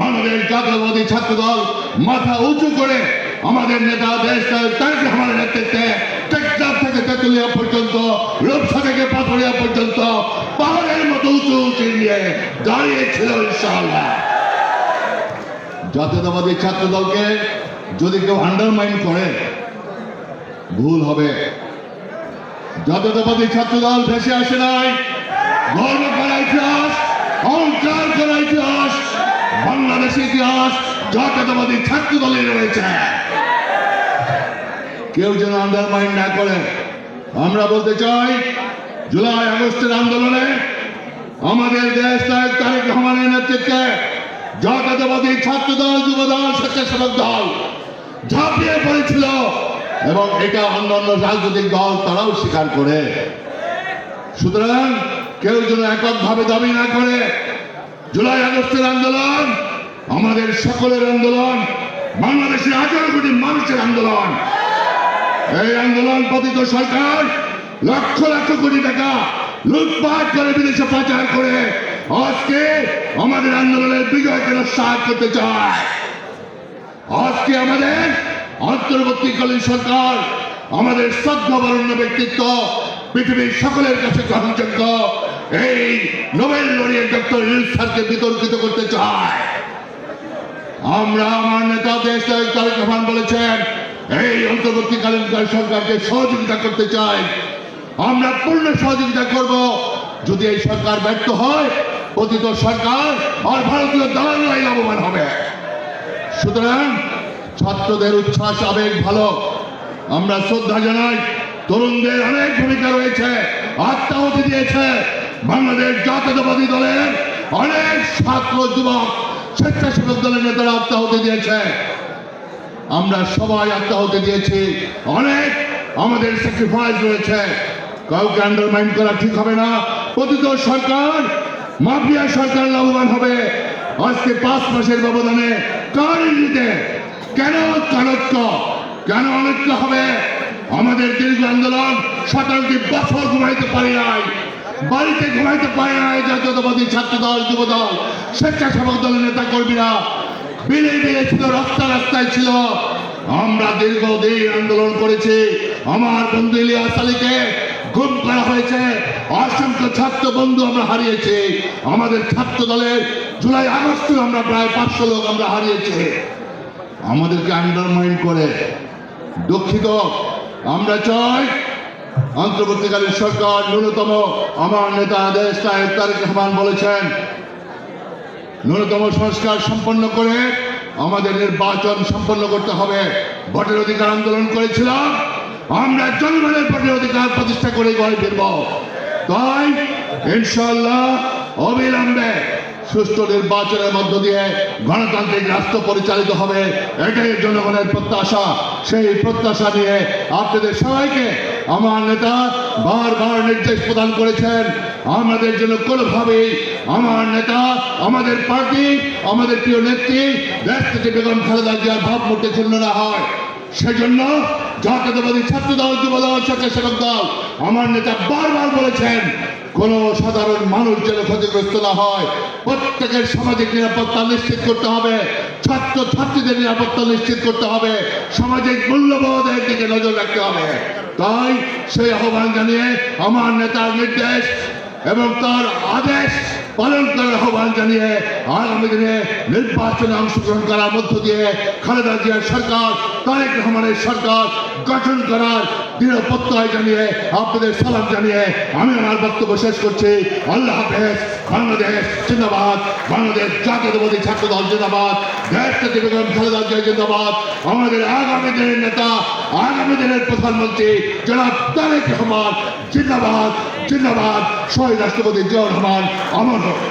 বাংলাদেশ জাতীয়বাদী ছাত্র দল মাথা উঁচু করে আমাদের নেতা দেশ তারেক রহমানের নেতৃত্বে টেকনাফ থেকে তেতুলিয়া পর্যন্ত, রূপসা থেকে পাথরিয়া পর্যন্ত, পাহাড়ের মতো উঁচু উঁচু নিয়ে দাঁড়িয়েছিল ইনশাআল্লাহ। জাতীয়তাবাদী ছাত্র দলকে যদি কেউ আন্ডারমাইন করে, ভুল হবে। জাতীয়তাবাদী ছাত্র দল ভেসে আসে নাই। গর্ব করা ইতিহাস, অহংকার করা ইতিহাস বাংলাদেশের ইতিহাস জাতীয়তাবাদী ছাত্র দলে রয়েছে। কেউ যেন আন্ডারমাইন না করে। আমরা বলতে চাই, জুলাই আগস্টের আন্দোলনে আমাদের দেশ তারেক রহমানের নেতৃত্বে জাতীয়তাবাদী ছাত্র দল, যুব দল, স্বেচ্ছাসেবক দল ঝাঁপিয়ে পড়েছিল এবং এটা অন্যান্য রাজনৈতিক দল তারাও স্বীকার করে। সুতরাং কেউ যেন এককভাবে দাবি না করে জুলাই আগস্টের আন্দোলন, আমাদের সকলের আন্দোলন, বাংলাদেশের আঠারো কোটি মানুষের আন্দোলন। এই আন্দোলন পতিত সরকার লক্ষ লক্ষ কোটি টাকা লুটপাট করে বিদেশে পাচার করে আজকে আমাদের আন্দোলনের বিজয় বিজয়কে সাহায্য করতে চায়। আজকে আমাদের অন্তর্বর্তীকালীন সরকার, আমাদের শ্রদ্ধাবরণ্য ব্যক্তিত্ব, পৃথিবীর সকলের কাছে গ্রহণযোগ্য। এই নোবেল লড়িয়ে ডক্টর ইউনুস স্যারকে বিতর্কিত করতে চায়। আমরা আমার নেতা দেশ তারেক রহমান বলেছেন, এই অন্তর্বর্তীকালীন সরকারকে সহযোগিতা করতে চাই। আমরা পূর্ণ সহযোগিতা করব। যদি এই সরকার ব্যর্থ হয় পতিত সরকার আর ভারতীয় দালালরাই লাভবান হবে। সুতরাং ছাত্রদের উচ্ছ্বাস, আবেগ, ভালো। আমরা শ্রদ্ধা জানাই। তরুণদের অনেক ভূমিকা রয়েছে। আত্মাহতি দিয়েছে। বাংলাদেশ জাতীয়তাবাদী দলের অনেক ছাত্র যুবক স্বেচ্ছাসেবক দলের নেতারা আত্মাহতি দিয়েছে। আমরা সবাই আত্মাহতি দিয়েছি। অনেক আমাদের স্যাক্রিফাইস রয়েছে। কাউকে আন্ডারমাইন করা ঠিক হবে না। পতিত সরকার, মাফিয়া সরকার লাভবান হবে। আজকে পাঁচ মাসের ব্যবধানে কার ইঙ্গিতে? কেন চাণক্য কেন অনৈক্য হবে? আমাদের দীর্ঘ আন্দোলন সতেরোটি বছর ঘুমাইতে পারি নাই। বাড়িতে ঘুমাইতে পারে নাই জাতীয়তাবাদী ছাত্র দল যুব দল স্বেচ্ছাসেবক দলের নেতা কর্মীরা বিলে বিলে ছিল, রাস্তা রাস্তায় ছিল। আমরা দীর্ঘদিন আন্দোলন করেছি। আমার বন্ধু ইলিয়াস আলীকে গুম করা হয়েছে। অসংখ্য ছাত্র বন্ধু আমরা হারিয়েছি। আমাদের ছাত্র দলের জুলাই আগস্টে আমরা প্রায় পাঁচশো লোক আমরা হারিয়েছি। আমাদেরকে আন্ডারমাইন করে। দুঃখিত। আমরা চাই অন্তর্বর্তীকালীন সরকার ন্যূনতম, আমার নেতা দেশ নায়ক তারেক রহমান বলেছেন, ন্যূনতম সংস্কার সম্পন্ন করে আমাদের নির্বাচন সম্পন্ন করতে হবে। ভোটের অধিকার আন্দোলন করেছিলাম, আমরা জনগণের ভোটের অধিকার প্রতিষ্ঠা করে ঘরে ফিরব। তাই ইনশাল্লাহ অবিলম্বে সুষ্ঠু নির্বাচনের মধ্য দিয়ে গণতান্ত্রিক রাষ্ট্র পরিচালিত হবে, এটাই জনগণের প্রত্যাশা। সেই প্রত্যাশা নিয়ে আপনাদের সবাইকে আমার নেতা বারবার নির্দেশ প্রদান করেছেন, আমাদের জন্য কোনোভাবে আমার নেতা, আমাদের পার্টি, আমাদের প্রিয় নেত্রী রাষ্ট্রপতি বেগম খালেদা জিয়ার ভাবমূর্তি ছিন্ন না হয়। সেজন্য জাতীয়তাবাদী ছাত্র দল যুব দল স্বেচ্ছাসেবক দল, আমার নেতা বারবার বলেছেন কোন সাধারণ মানুষ যেন ক্ষতিগ্রস্ত না হয়, প্রত্যেকের সামাজিক নিরাপত্তা নিশ্চিত করতে হবে ছাত্র ছাত্রীদের নিরাপত্তা নিশ্চিত করতে হবে সামাজিক মূল্যবোধের দিকে নজর রাখতে হবে। তাই সেই আহ্বান জানিয়ে আমার নেতার নির্দেশ এবং তার আদেশ পালন করার আহ্বান জানিয়ে আগামী দিনে নির্বাচনে অংশগ্রহণ করার মধ্য দিয়ে খালেদা জিয়ার সরকার, তারেক রহমানের সরকার গঠন করার দৃঢ় প্রত্যয় জানিয়ে, আপনাদের সালাম জানিয়ে আমি আমার বক্তব্য শেষ করছি আল্লাহ হাফেজ, বাংলাদেশ জিন্দাবাদ, বাংলাদেশ জাতীয়তাবাদী ছাত্র দল জিন্দাবাদ, দেশ থেকে বেগম খালেদা জিয়া জিন্দাবাদ, আমাদের আগামী দিনের নেতা, আগামী দিনের প্রধানমন্ত্রী জনাব তারেক রহমান জিন্দাবাদ জিন্দাবাদ, শহীদ রাষ্ট্রপতি জিয়া রহমান অমর।